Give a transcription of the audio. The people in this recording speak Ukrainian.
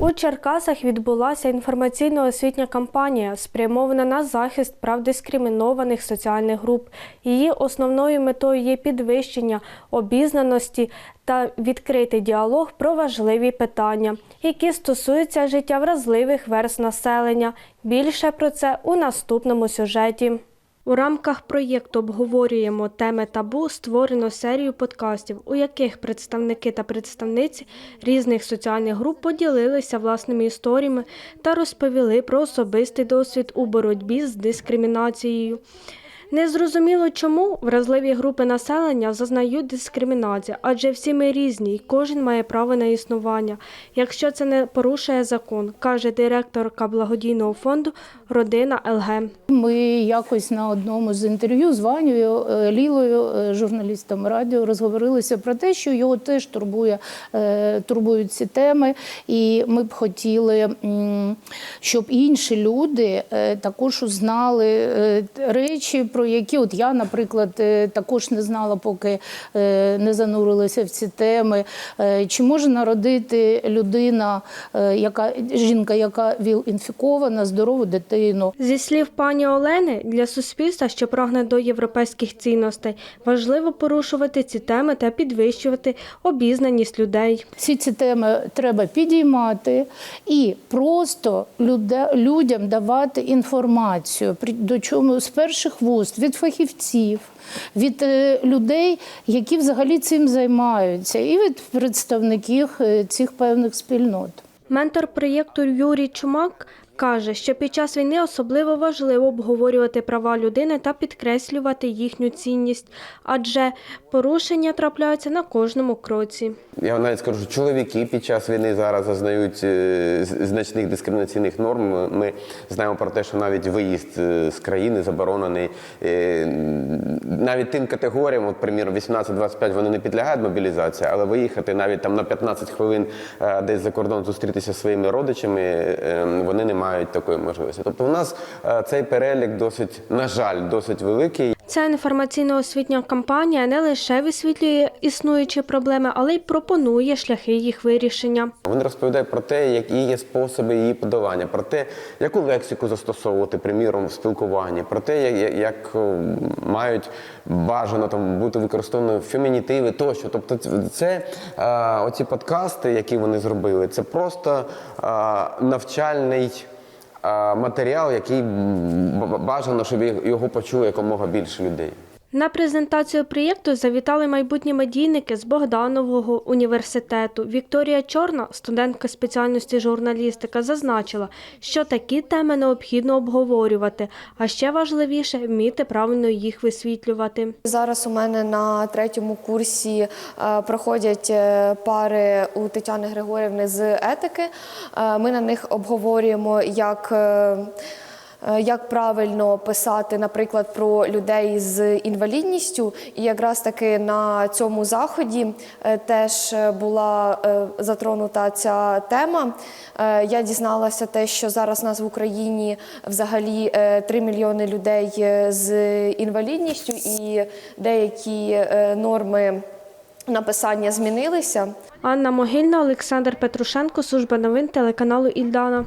У Черкасах відбулася інформаційно-освітня кампанія, спрямована на захист прав дискримінованих соціальних груп. Її основною метою є підвищення обізнаності та відкритий діалог про важливі питання, які стосуються життя вразливих верст населення. Більше про це у наступному сюжеті. У рамках проєкту обговорюємо теми табу створено серію подкастів, у яких представники та представниці різних соціальних груп поділилися власними історіями та розповіли про особистий досвід у боротьбі з дискримінацією. Незрозуміло, чому вразливі групи населення зазнають дискримінації, адже всі ми різні, і кожен має право на існування, якщо це не порушує закон, каже директорка благодійного фонду Родина ЛГ. Ми якось на одному з інтерв'ю з Ванею е, Лілою, е, журналістом радіо, розговорилися про те, що його теж турбує, е, турбують ці теми, і ми б хотіли, щоб інші люди також узнали речі, про які от я, наприклад, також не знала, поки не занурилася в ці теми. Чи може народити людина, яка жінка, яка ВІЛ-інфікована, здорову дитину? Зі слів пані Олени, для суспільства, що прагне до європейських цінностей, важливо порушувати ці теми та підвищувати обізнаність людей. Всі ці теми треба підіймати і просто людям давати інформацію, до чому з перших вуст, від фахівців, від е, людей, які взагалі цим займаються, і від представників е, цих певних спільнот. Ментор проєкту Юрій Чумак каже, що під час війни особливо важливо обговорювати права людини та підкреслювати їхню цінність, адже порушення трапляються на кожному кроці. Я навіть скажу, що чоловіки під час війни зараз зазнають е, значних дискримінаційних норм. Ми знаємо про те, що навіть виїзд е, з країни заборонений. Е, Навіть тим категоріям, от, приміром, 18-25, вони не підлягають мобілізації, але виїхати навіть там на 15 хвилин десь за кордон зустрітися зі своїми родичами, вони не мають такої можливості. Тобто, у нас е, цей перелік досить, на жаль, досить великий. Ця інформаційно-освітня кампанія не лише висвітлює існуючі проблеми, але й пропонує шляхи їх вирішення. Вони розповідають про те, які є способи її подолання, про те, яку лексику застосовувати, приміром, в спілкуванні, про те, як, як мають бажано там бути використані фемінітиви тощо. Тобто, це- це оці подкасти, які вони зробили, це просто навчальний. Матеріал, який бажано, щоб його почули якомога більше людей. На презентацію проєкту завітали майбутні медійники з Богданового університету. Вікторія Чорна, студентка спеціальності журналістика, зазначила, що такі теми необхідно обговорювати, а ще важливіше вміти правильно їх висвітлювати. Зараз у мене на третьому курсі е, проходять е, пари у Тетяни Григорівни з етики. Е, Ми на них обговорюємо, як. Е, Як правильно писати, наприклад, про людей з інвалідністю, і якраз таки на цьому заході е, теж була е, затронута ця тема. Я дізналася те, що зараз нас в Україні взагалі е, 3 мільйони людей з інвалідністю, і деякі норми написання змінилися. Анна Могильна, Олександр Петрушенко, служба новин телеканалу Ільдана.